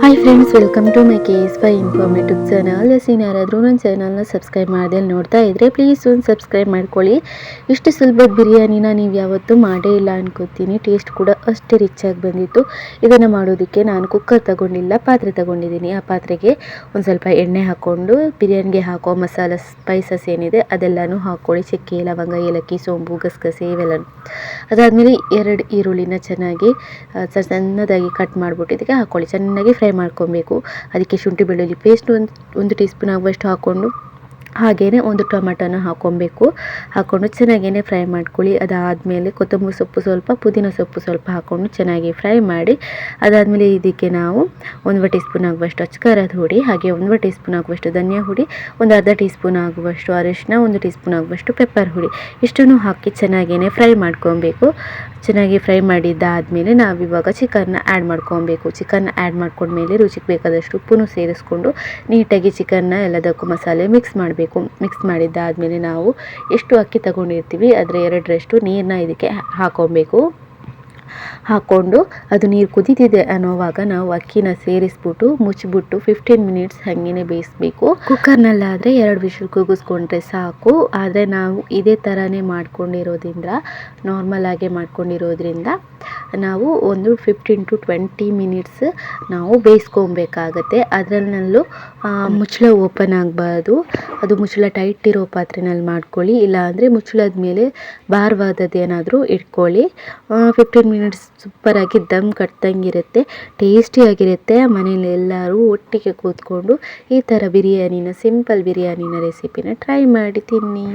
Hi friends welcome to my case by informative channel yes ಯಾರಾದರೂ ನನ್ನ ಚಾನಲ್ನ subscribe ಮಾಡದೆ ನೋಡ್ತಾ ಇದ್ದರೆ ಪ್ಲೀಸ್ ಒಂದು ಸಬ್ಸ್ಕ್ರೈಬ್ ಮಾಡ್ಕೊಳ್ಳಿ. ಇಷ್ಟು ಸುಲಭದ ಬಿರಿಯಾನಿನ ನೀವು ಯಾವತ್ತೂ ಮಾಡೇ ಇಲ್ಲ ಅನ್ಕೋತೀನಿ. ಟೇಸ್ಟ್ ಕೂಡ ಅಷ್ಟೇ ರಿಚ್ ಆಗಿ ಬಂದಿತ್ತು. ಇದನ್ನು ಮಾಡೋದಕ್ಕೆ ನಾನು ಕುಕ್ಕರ್ ತಗೊಂಡಿಲ್ಲ, ಪಾತ್ರೆ ತಗೊಂಡಿದ್ದೀನಿ. ಆ ಪಾತ್ರೆಗೆ ಒಂದು ಸ್ವಲ್ಪ ಎಣ್ಣೆ ಹಾಕ್ಕೊಂಡು ಬಿರಿಯಾನಿಗೆ ಹಾಕೋ ಮಸಾಲ ಸ್ಪೈಸಸ್ ಏನಿದೆ ಅದೆಲ್ಲನೂ ಹಾಕ್ಕೊಳ್ಳಿ. ಚಕ್ಕೆ, ಲವಂಗ, ಏಲಕ್ಕಿ, ಸೋಂಪು, ಗಸಗಸೆ ಇವೆಲ್ಲ ಅದಾದಮೇಲೆ ಎರಡು ಈರುಳ್ಳಿನ ಚೆನ್ನಾಗಿ ಸಣ್ಣದಾಗಿ ಕಟ್ ಮಾಡಿಬಿಟ್ಟು ಇದಕ್ಕೆ ಹಾಕ್ಕೊಳ್ಳಿ ಚೆನ್ನಾಗಿ ಫ್ರೈ ಮಾಡ್ಕೊಬೇಕು. ಅದಕ್ಕೆ ಶುಂಠಿ ಬೆಳ್ಳುಳ್ಳಿ ಪೇಸ್ಟ್ ಒಂದು ಒಂದು ಟೀ ಸ್ಪೂನ್ ಆಗುವಷ್ಟು ಹಾಕ್ಕೊಂಡು ಹಾಗೆಯೇ ಒಂದು ಟೊಮೆಟೊನ ಹಾಕ್ಕೊಬೇಕು ಹಾಕ್ಕೊಂಡು ಚೆನ್ನಾಗೇನೆ ಫ್ರೈ ಮಾಡ್ಕೊಳ್ಳಿ. ಅದಾದಮೇಲೆ ಕೊತ್ತಂಬರಿ ಸೊಪ್ಪು ಸ್ವಲ್ಪ, ಪುದೀನ ಸೊಪ್ಪು ಸ್ವಲ್ಪ ಹಾಕ್ಕೊಂಡು ಚೆನ್ನಾಗಿ ಫ್ರೈ ಮಾಡಿ, ಅದಾದಮೇಲೆ ಇದಕ್ಕೆ ನಾವು ಒಂದು ಟೀ ಸ್ಪೂನ್ ಆಗುವಷ್ಟು ಅಚ್ಕಾರದ ಹುಡಿ, ಹಾಗೆ ಒಂದು ಟೀ ಸ್ಪೂನ್ ಆಗುವಷ್ಟು ಧನಿಯಾ ಹುಡಿ, ಒಂದು ಅರ್ಧ ಟೀ ಸ್ಪೂನ್ ಆಗುವಷ್ಟು ಅರಿಶಿನ ಒಂದು ಟೀ ಸ್ಪೂನ್ ಆಗುವಷ್ಟು ಪೆಪ್ಪರ್ ಹುಡಿ. ಇಷ್ಟನ್ನು ಹಾಕಿ ಚೆನ್ನಾಗೇ ಫ್ರೈ ಮಾಡ್ಕೊಬೇಕು. ಚೆನ್ನಾಗಿ ಫ್ರೈ ಮಾಡಿದ್ದಾದಮೇಲೆ ನಾವು ಇವಾಗ ಚಿಕನ್ನ ಆ್ಯಡ್ ಮಾಡ್ಕೊಬೇಕು. ಚಿಕನ್ ಆ್ಯಡ್ ಮಾಡ್ಕೊಂಡ್ಮೇಲೆ ರುಚಿಗೆ ಬೇಕಾದಷ್ಟು ಉಪ್ಪನ್ನು ಸೇರಿಸ್ಕೊಂಡು ನೀಟಾಗಿ ಚಿಕನ್ನ ಎಲ್ಲದಕ್ಕೂ ಮಸಾಲೆ ಮಿಕ್ಸ್ ಮಾಡಬೇಕು. ಮಿಕ್ಸ್ ಮಾಡಿದ್ದಾದಮೇಲೆ ನಾವು ಎಷ್ಟು ಅಕ್ಕಿ ತಗೊಂಡಿರ್ತೀವಿ ಅದರ ಎರಡರಷ್ಟು ನೀರನ್ನ ಇದಕ್ಕೆ ಹಾಕೊಬೇಕು. ಹಾಕ್ಕೊಂಡು ಅದು ನೀರು ಕುದೀತಿದೆ ಅನ್ನೋವಾಗ ನಾವು ಅಕ್ಕಿನ ಸೇರಿಸ್ಬಿಟ್ಟು ಮುಚ್ಚಿಬಿಟ್ಟು ಫಿಫ್ಟೀನ್ ಮಿನಿಟ್ಸ್ ಹಾಗೇನೆ ಬೇಯಿಸ್ಬೇಕು. ಕುಕ್ಕರ್ನಲ್ಲಾದರೆ ಎರಡು ವಿಷಲ್ ಕೂಗಿಸ್ಕೊಂಡ್ರೆ ಸಾಕು. ಆದರೆ ನಾವು ಇದೇ ಥರನೇ ಮಾಡ್ಕೊಂಡಿರೋದ್ರಿಂದ ನಾರ್ಮಲ್ ಆಗೇ ಮಾಡ್ಕೊಂಡಿರೋದ್ರಿಂದ ನಾವು ಒಂದು ಫಿಫ್ಟೀನ್ ಟು ಟ್ವೆಂಟಿ ಮಿನಿಟ್ಸ್ ನಾವು ಬೇಯಿಸ್ಕೊಬೇಕಾಗತ್ತೆ. ಅದರಲ್ಲೂ ಮುಚ್ಚಳ ಓಪನ್ ಆಗಬಾರ್ದು. ಅದು ಮುಚ್ಚಳ ಟೈಟ್ ಇರೋ ಪಾತ್ರೆನಲ್ಲಿ ಮಾಡ್ಕೊಳ್ಳಿ. ಇಲ್ಲಾಂದರೆ ಮುಚ್ಚಳದ ಮೇಲೆ ಭಾರವಾದದ್ದು ಏನಾದರೂ ಇಟ್ಕೊಳ್ಳಿ. ಫಿಫ್ಟೀನ್ ಮಿನಿಟ್ಸ್ ಸೂಪರಾಗಿ ದಮ್ ಕಟ್ದಂಗಿರುತ್ತೆ. ಟೇಸ್ಟಿಯಾಗಿರುತ್ತೆ ಮನೇಲಿ ಎಲ್ಲರೂ ಒಟ್ಟಿಗೆ ಕೂತ್ಕೊಂಡು ಈ ಥರ ಬಿರಿಯಾನಿನ ಸಿಂಪಲ್ ಬಿರಿಯಾನಿನ ರೆಸಿಪಿನ ಟ್ರೈ ಮಾಡಿ ತಿನ್ನಿ.